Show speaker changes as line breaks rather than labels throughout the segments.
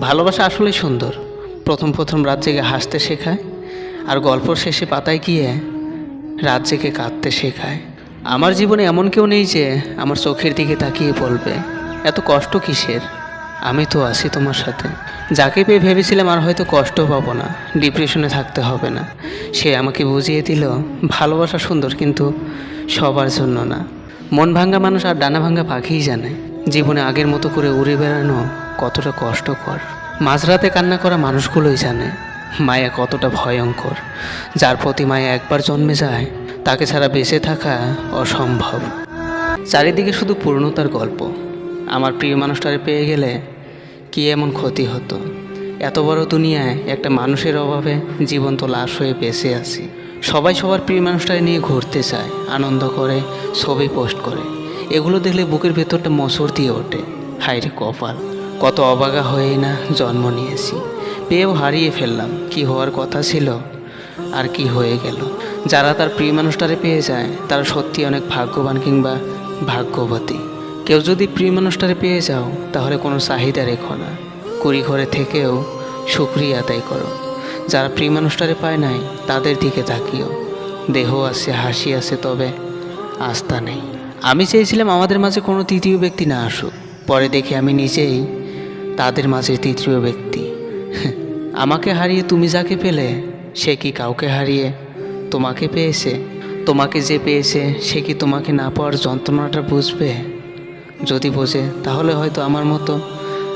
ভালোবাসা আসলেই সুন্দর। প্রথম প্রথম রাত জেগে হাসতে শেখায়, আর গল্প শেষে পাতায় গিয়ে রাত জেগে কাঁদতে শেখায়। আমার জীবনে এমন কেউ নেই যে আমার চোখের দিকে তাকিয়ে বলবে, এত কষ্ট কিসের? আমি তো আছি তোমার সাথে। যাকে পেয়ে ভেবেছিলাম আর হয়তো কষ্ট পাবো না, ডিপ্রেশনে থাকতে হবে না। সে আমাকে বুঝিয়ে দিল, ভালোবাসা সুন্দর কিন্তু সবার জন্য না। মন ভাঙ্গা মানুষ আর ডানা ভাঙ্গা পাখিই জানে। জীবনে আগের মতো করে উড়ে বেড়ানো কতটা কষ্টকর। মাঝরাতে কান্না করা মানুষগুলোই জানে, মায়া কতটা ভয়ঙ্কর। যার প্রতি মায়া একবার জন্মে যায়, তাকে ছাড়া বেঁচে থাকা অসম্ভব। চারিদিকে শুধু পূর্ণতার গল্প। আমার প্রিয় মানুষটারে পেয়ে গেলে কি এমন ক্ষতি হতো? এত বড় দুনিয়ায় একটা মানুষের অভাবে জীবন্ত লাশ হয়ে বেঁচে আছি। সবাই সবার প্রিয় মানুষটাকে নিয়ে ঘুরতে চায়, আনন্দ করে, ছবি পোস্ট করে। এগুলো দেখলে বুকের ভেতরটা মসর দিয়ে ওঠে। হাইরে কপাল। কত অবাগা হয়েই না জন্ম নিয়েছি। পেয়েও হারিয়ে ফেললাম, কি হওয়ার কথা ছিল আর কি হয়ে গেল। যারা তার প্রিয় মানুষটারে পেয়ে যায়, তারা সত্যি অনেক ভাগ্যবান কিংবা ভাগ্যবতী। কেউ যদি প্রিয় মানুষটারে পেয়ে যাও, তাহলে কোনো চাহিদা রেখো না। কুড়ি ঘরে থেকেও সুক্রিয়া আদায় করো। যারা প্রিয় মানুষটারে পায় নাই, তাদের দিকে তাকিও। দেহ আছে, হাসি আছে, তবে আস্থা নেই। আমি চেয়েছিলাম আমাদের মাঝে কোনো তৃতীয় ব্যক্তি না আসুক। পরে দেখে আমি নিজেই তাদের মাঝে তৃতীয় ব্যক্তি। আমাকে হারিয়ে তুমি যাকে পেলে, সে কি কাউকে হারিয়ে তোমাকে পেয়েছে? তোমাকে যে পেয়েছে, সে কি তোমাকে না পাওয়ার যন্ত্রণাটা বুঝবে? যদি বোঝে, তাহলে হয়তো আমার মতো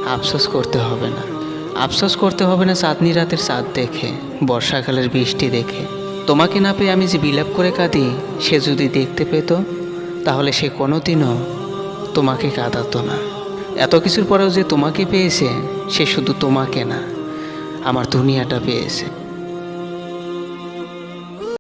আফসোস করতে হবে না। আফসোস করতে হবে না চাঁদনি রাতের চাঁদ দেখে, বর্ষাকালের বৃষ্টি দেখে। তোমাকে না পেয়ে আমি যে বিলাপ করে কাঁদি, সে যদি দেখতে পেত, তাহলে সে কোনোদিনও তোমাকে কাঁদাতো না। এত কিছুর পরেও যে তোমাকে পেয়েছে সে শুধু তোমাকে না আমার দুনিয়াটা পেয়েছে।